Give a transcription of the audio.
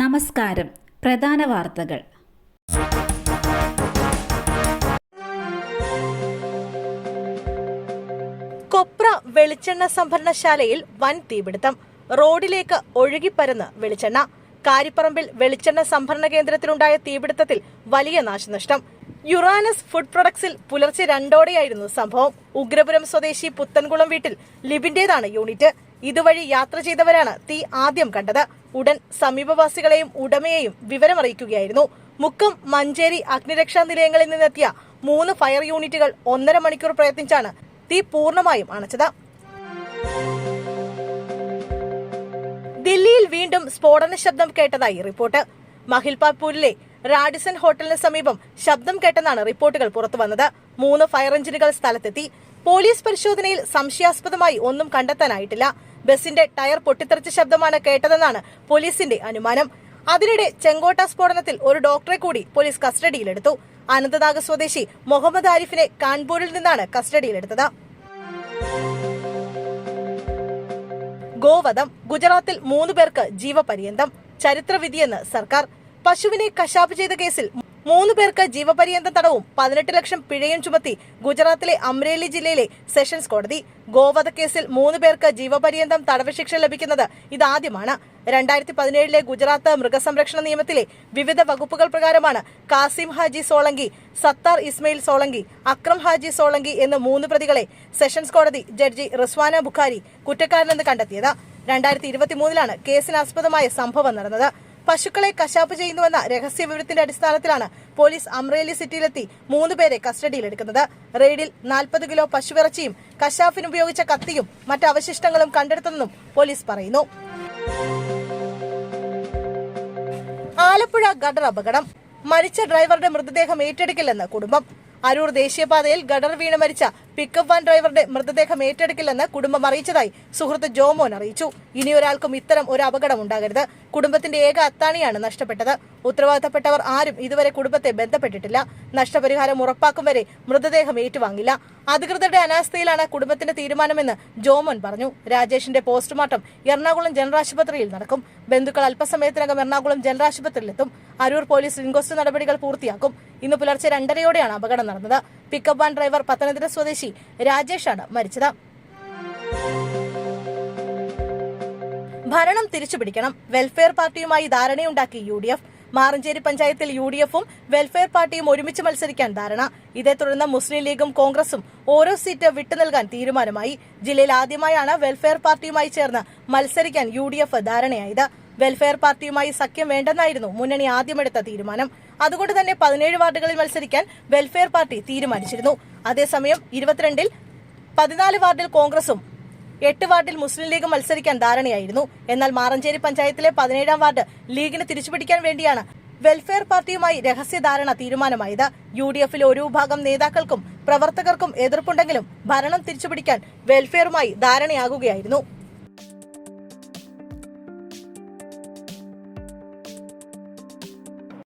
നമസ്കാരം. പ്രധാന വാർത്തകൾ. കൊപ്ര വെളിച്ചെണ്ണ സംഭരണശാലയിൽ വൻ തീപിടുത്തം. റോഡിലേക്ക് ഒഴുകിപ്പരന്ന് വെളിച്ചെണ്ണ. കാരിപ്പറമ്പിൽ വെളിച്ചെണ്ണ സംഭരണ കേന്ദ്രത്തിലുണ്ടായ തീപിടുത്തത്തിൽ വലിയ നാശനഷ്ടം. യുറാനസ് ഫുഡ് പ്രൊഡക്ട്സിൽ പുലർച്ചെ രണ്ടോടെയായിരുന്നു സംഭവം. ഉഗ്രപുരം സ്വദേശി പുത്തൻകുളം വീട്ടിൽ ലിബിന്റേതാണ് യൂണിറ്റ്. ഇതുവഴി യാത്ര ചെയ്തവരാണ് തീ ആദ്യം കണ്ടത്. ഉടൻ സമീപവാസികളെയും ഉടമയെയും വിവരമറിയിക്കുകയായിരുന്നു. മുക്കം മഞ്ചേരി അഗ്നിരക്ഷാ നിലയങ്ങളിൽ നിന്നെത്തിയ മൂന്ന് ഫയർ യൂണിറ്റുകൾ ഒന്നര മണിക്കൂർ പ്രയത്നിച്ചാണ് തീ പൂർണമായും അണച്ചത്. ദില്ലിയിൽ വീണ്ടും സ്ഫോടന ശബ്ദം കേട്ടതായി റിപ്പോർട്ട്. മഹിൽപാപ്പൂരിലെ റാഡിസൺ ഹോട്ടലിന് സമീപം ശബ്ദം കേട്ടെന്നാണ് റിപ്പോർട്ടുകൾ പുറത്തുവന്നത് മൂന്ന് ഫയർ എഞ്ചിനുകൾ സ്ഥലത്തെത്തി. പോലീസ് പരിശോധനയിൽ സംശയാസ്പദമായി ഒന്നും കണ്ടെത്താനായിട്ടില്ല. ബസിന്റെ ടയർ പൊട്ടിത്തെറിച്ച ശബ്ദമാണ് കേട്ടതെന്നാണ് പോലീസിന്റെ അനുമാനം. അതിനിടെ ചെങ്കോട്ട സ്ഫോടനത്തിൽ ഒരു ഡോക്ടറെ കൂടി പോലീസ് കസ്റ്റഡിയിലെടുത്തു. അനന്തനാഗ് സ്വദേശി മുഹമ്മദ് ആരിഫിനെ കാൺപൂരിൽ നിന്നാണ് കസ്റ്റഡിയിലെടുത്തത്. ഗോവധം ഗുജറാത്തിൽ മൂന്ന് പേർക്ക് ജീവപര്യന്തം ചരിത്രവിധിയെന്ന് സർക്കാർ. പശുവിനെ കശാപ്പ് ചെയ്ത കേസിൽ മൂന്ന് പേർക്ക് ജീവപര്യന്ത തടവും പതിനെട്ട് ലക്ഷം പിഴയും ചുമത്തി ഗുജറാത്തിലെ അമ്രേലി ജില്ലയിലെ സെഷൻസ് കോടതി. ഗോവധ കേസിൽ മൂന്ന് പേർക്ക് ജീവപര്യന്തം തടവ് ശിക്ഷ ലഭിക്കുന്നത് ഇതാദ്യമാണ്. രണ്ടായിരത്തി പതിനേഴിലെ ഗുജറാത്ത് മൃഗസംരക്ഷണ നിയമത്തിലെ വിവിധ വകുപ്പുകൾ പ്രകാരമാണ് കാസിം ഹാജി സോളങ്കി സത്താർ ഇസ്മയിൽ സോളങ്കി അക്രം ഹാജി സോളങ്കി എന്ന മൂന്ന് പ്രതികളെ സെഷൻസ് കോടതി ജഡ്ജി റിസ്വാന ബുഖാരി കുറ്റക്കാരനെന്ന് കണ്ടെത്തിയത്. രണ്ടായിരത്തി ഇരുപത്തിമൂന്നിലാണ് കേസിനാസ്പദമായ സംഭവം നടന്നത്. പശുക്കളെ കശാപ്പ് ചെയ്യുന്നുവെന്ന രഹസ്യ വിവരത്തിന്റെ അടിസ്ഥാനത്തിലാണ് പോലീസ് അമ്രേലി സിറ്റിയിലെത്തി മൂന്ന് പേരെ കസ്റ്റഡിയിലെടുക്കുന്നത്. റെയ്ഡിൽ നാൽപ്പത് കിലോ പശുവിറച്ചിയും കശാഫിന് ഉപയോഗിച്ച കത്തിയും മറ്റ് അവശിഷ്ടങ്ങളും കണ്ടെടുത്തെന്നും പോലീസ് പറയുന്നു. ആലപ്പുഴ ഗഡർ അപകടം. മരിച്ച ഡ്രൈവറുടെ മൃതദേഹം ഏറ്റെടുക്കില്ലെന്ന് കുടുംബം. അരൂർ ദേശീയപാതയിൽ ഗഡർ വീണ് മരിച്ച പിക്കപ്പ് വാൻ ഡ്രൈവറുടെ മൃതദേഹം ഏറ്റെടുക്കില്ലെന്ന് കുടുംബം അറിയിച്ചതായി സുഹൃത്ത് ജോമോൻ അറിയിച്ചു. ഇനിയൊരാൾക്കും ഇത്തരം ഒരു അപകടം ഉണ്ടാകരുത്. കുടുംബത്തിന്റെ ഏക അത്താണിയാണ് നഷ്ടപ്പെട്ടത്. ഉത്തരവാദിത്തപ്പെട്ടവർ ആരും ഇതുവരെ കുടുംബത്തെ ബന്ധപ്പെട്ടിട്ടില്ല. നഷ്ടപരിഹാരം ഉറപ്പാക്കും വരെ മൃതദേഹം ഏറ്റുവാങ്ങില്ല. അധികൃതരുടെ അനാസ്ഥയിലാണ് കുടുംബത്തിന്റെ തീരുമാനമെന്ന് ജോമോൻ പറഞ്ഞു. രാജേഷിന്റെ പോസ്റ്റ്മോർട്ടം എറണാകുളം ജനറൽ ആശുപത്രിയിൽ നടക്കും. ബന്ധുക്കൾ അല്പസമയത്തിനകം എറണാകുളം ജനറൽ ആശുപത്രിയിലെത്തും അരൂർ പോലീസ് ഇൻക്വസ്റ്റ് നടപടികൾ പൂർത്തിയാക്കും. ഇന്ന് പുലർച്ചെ രണ്ടരയോടെയാണ് അപകടം നടന്നത്. പിക്കപ്പ് വാൻ ഡ്രൈവർ പത്തനംതിട്ട സ്വദേശി രാജേഷാണ് മരിച്ചത്. ഭരണം തിരിച്ചുപിടിക്കണം. വെൽഫെയർ പാർട്ടിയുമായി ധാരണയുണ്ടാക്കി യു ഡി എഫ്. മാറഞ്ചേരി പഞ്ചായത്തിൽ യു ഡി എഫും വെൽഫെയർ പാർട്ടിയും ഒരുമിച്ച് മത്സരിക്കാൻ ധാരണ. ഇതേ തുടർന്ന് മുസ്ലിം ലീഗും കോൺഗ്രസും ഓരോ സീറ്റ് വിട്ടു നൽകാൻ തീരുമാനമായി. ജില്ലയിൽ ആദ്യമായാണ് വെൽഫെയർ പാർട്ടിയുമായി ചേർന്ന് മത്സരിക്കാൻ യു ഡി എഫ് ധാരണയായത്. വെൽഫെയർ പാർട്ടിയുമായി സഖ്യം വേണ്ടെന്നായിരുന്നു മുന്നണി ആദ്യമെടുത്ത തീരുമാനം. അതുകൊണ്ട് തന്നെ പതിനേഴ് വാർഡുകളിൽ മത്സരിക്കാൻ വെൽഫെയർ പാർട്ടി തീരുമാനിച്ചിരുന്നു. അതേസമയം ഇരുപത്തിരണ്ടിൽ പതിനാല് വാർഡിൽ കോൺഗ്രസും എട്ട് വാർഡിൽ മുസ്ലിം ലീഗ് മത്സരിക്കാൻ ധാരണയായിരുന്നു. എന്നാൽ മാറഞ്ചേരി പഞ്ചായത്തിലെ പതിനേഴാം വാർഡ് ലീഗിന് തിരിച്ചുപിടിക്കാൻ വേണ്ടിയാണ് വെൽഫെയർ പാർട്ടിയുമായി രഹസ്യധാരണ തീരുമാനമായത്. യു ഡി എഫിലെ ഒരു വിഭാഗം നേതാക്കൾക്കും പ്രവർത്തകർക്കും എതിർപ്പുണ്ടെങ്കിലും ഭരണം തിരിച്ചുപിടിക്കാൻ വെൽഫെയറുമായി ധാരണയാകുകയായിരുന്നു.